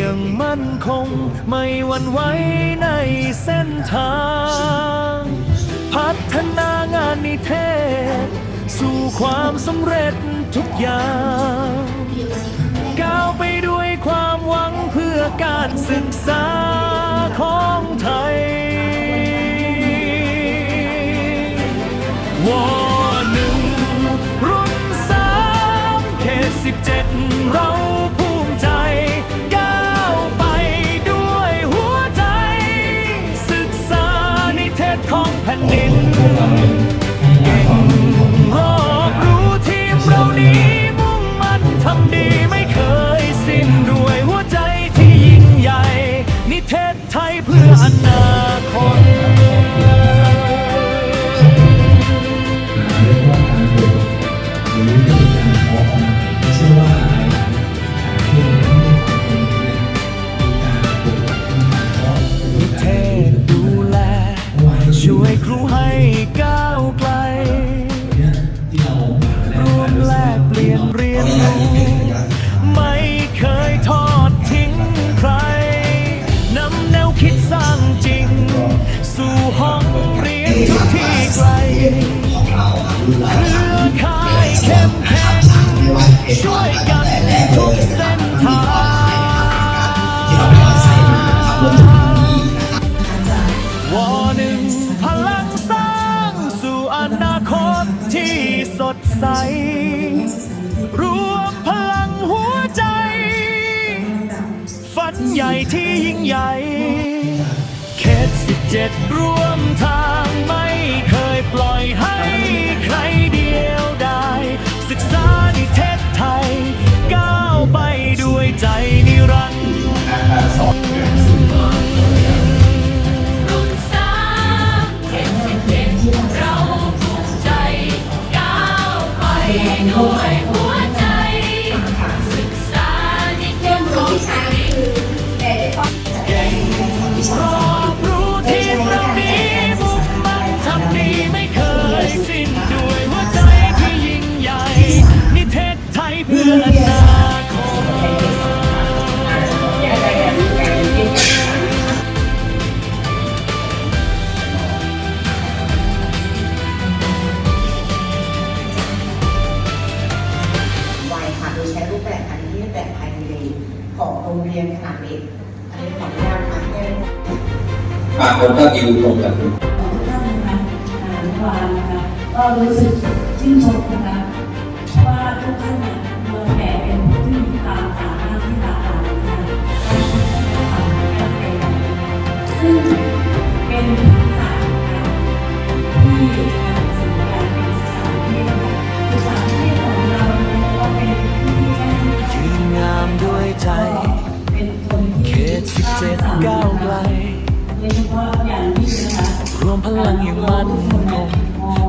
ยังมั่นคง ไม่หวั่นไหวในเส้นทาง พัฒนางานนิเทศ สู่ความสำเร็จทุกอย่างก้าวไปด้วยความหวังเพื่อการศึกษาของไทยวอหนึ่งรุ่นสามเขตสิบเจ็ดเรา รวมพลังหัวใจ ฝันใหญ่ที่ยิ่งใหญ่เขตสิบเจ็ดรวมทางไม่เคยปล่อยให้ใครเดียวได้ ศึกษานิเทศไทย ก้าวไปด้วยใจนิรันดร์ Hochheim. you contact me. พลังอย่างมันคง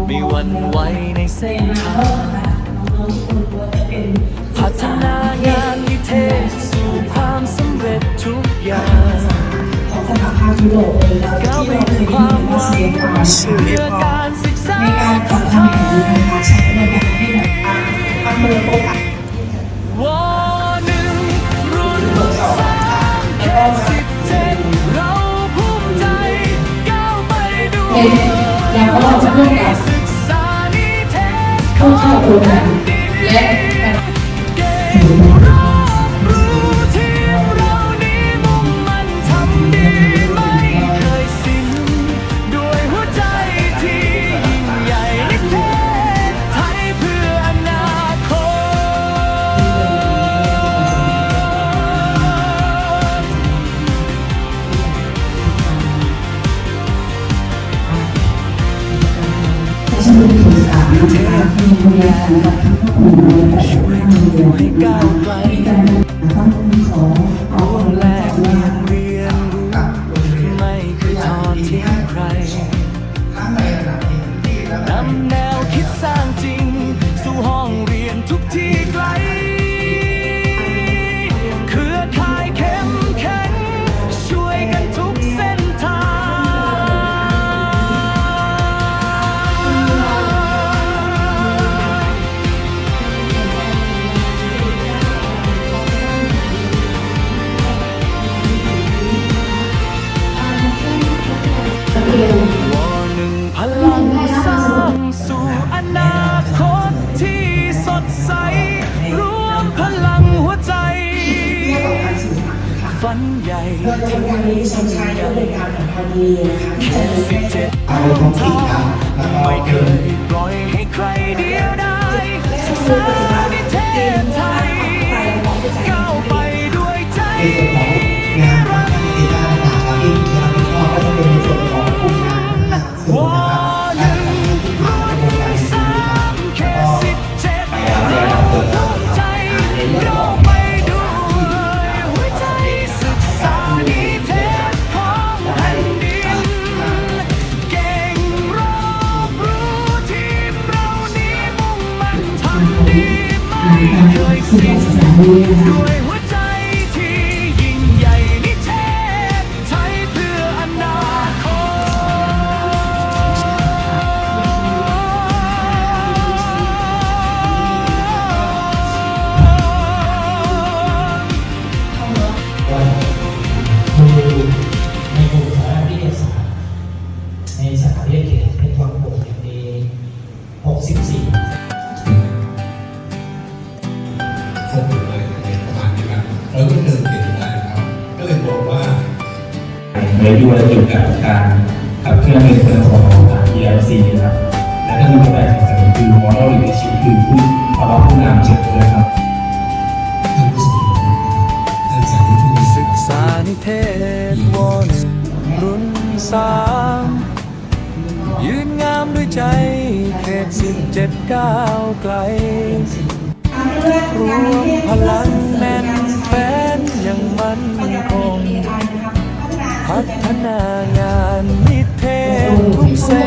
ไม่หวั่นไหวในเส้นทางพัฒนางานนิเทศสู่ความสำเร็จทุกอย่างก้าวไปความหวังเพื่อการศึกษาในการทำให้ดูนะคะใช้ในการให้แบบประเมินโอกาส อบคุณค่ะ ช่วยทำให้ก้าวไกลร่วมแลกเรียนเรียนรู้ไม่เคยทอดทิ้งใครนำแน ฝันใหญ่โดยกระบวนการนี้ชนใช้ก็เป็นการของพอดีนะคะที่จะมีแค่เจ็ดเอาท้องถิ่นครับแล้วก็ไม่เคเดินยปล่อยให้ใครเดียวได้ศึกษานิเทศไทยก้าวไปด้วยใจ ไโดยด้วยเกี่ยวกับการขับเคลื่อนในส่วนของ ERC นะครับและก็มีแบบแข่งขันคือ Model Leadership คือผู้ภาวะผู้นำเชิงนะครับท่านผู้สมรู้ท่านสาธุผู้มีศึกษานิเทศวอนรุ่นสามยืนงามด้วยใจเขตสิบเจ็ดก้าวไกลรวมพลังแน่นแฟนยังมั่นคง พัฒนางานนิเทศทุกเส้น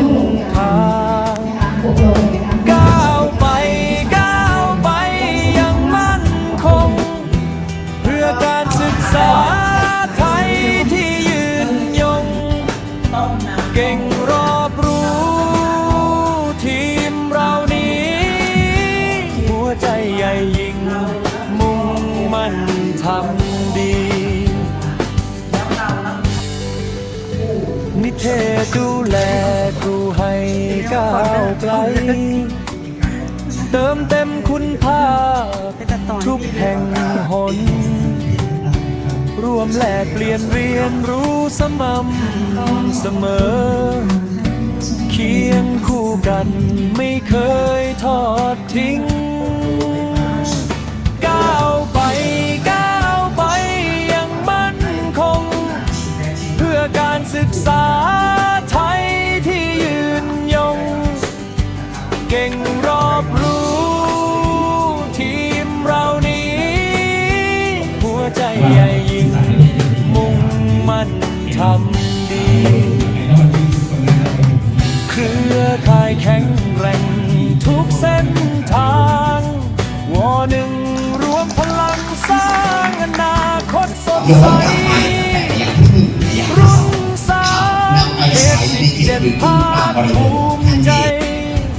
เทศดูแลครูให้ก้าวไกล เติมเต็มคุณภาพทุกแห่งหนรวมแลกเปลี่ยนเรียนรู้สม่ำเสมอ เคียงคู่กันไม่เคยทอดทิ้ง รือข่ายแข็งแกร่งทุกเส้นทางวอหนึ่งรวมพลังสร้างอนาคตสดย้อใสนกลับไปตั้งแต่อย่างที่หนึ่งและอย่างที่รุ่สอนงสางนำไปเขใช้ตในสิเจ็ดหรือที่ภาตามคบริภูทมิทางใจเขต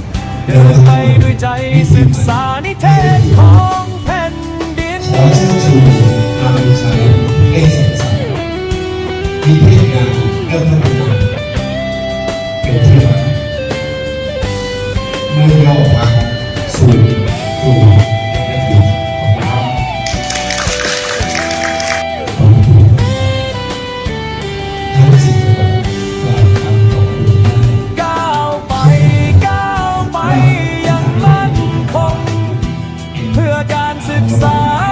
เดินไปด้วยใจศึกษานิเทศของ พื่อ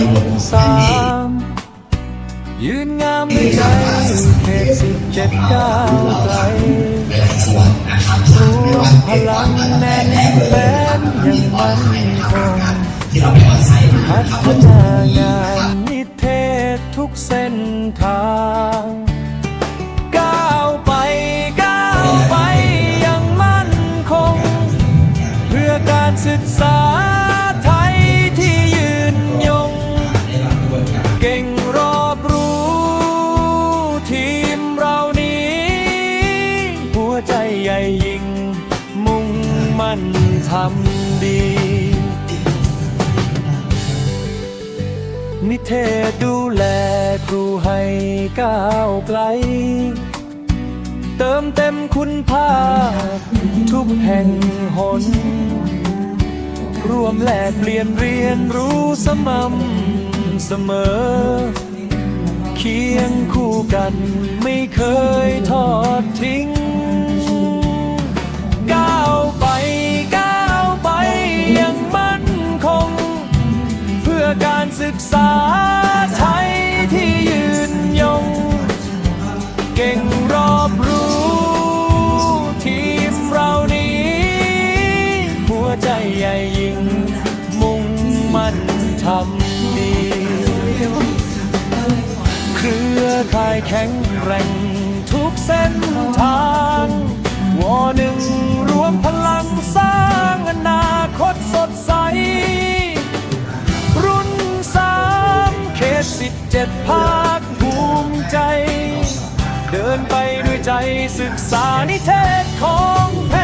ริบทของสาท่านเองมยืนงามด้วยใจเขตสิบเจ็ดก้าวไกลรวลาสวัสดิ์นะครับไม่ว่าจะเป็นความตั้งแต่แรกเลยนะครับมีตอนท้ายนะครับที่เราไปออนไซต์มาพัฒเราจะนามีงานนิเทศทุกเส้นทาง เทศดูแลครูให้ก้าวไกล เติมเต็มคุณภาพทุกแห่งหน ร่วมแลกเปลี่ยนเรียนรู้สม่ำเสมอ เคียงคู่กันไม่เคยทอดทิ้ง ศึกษาไทยที่ยืนยง เก่งรอบรู้ ทีมเรานี้ หัวใจใหญ่ยิ่ง มุ่งมั่นทำดี เครือข่ายแข็งแรงทุกเส้นทาง เจ็ดภาคภูมิใจ เดินไปด้วยใจศึกษานิเทศของแผ่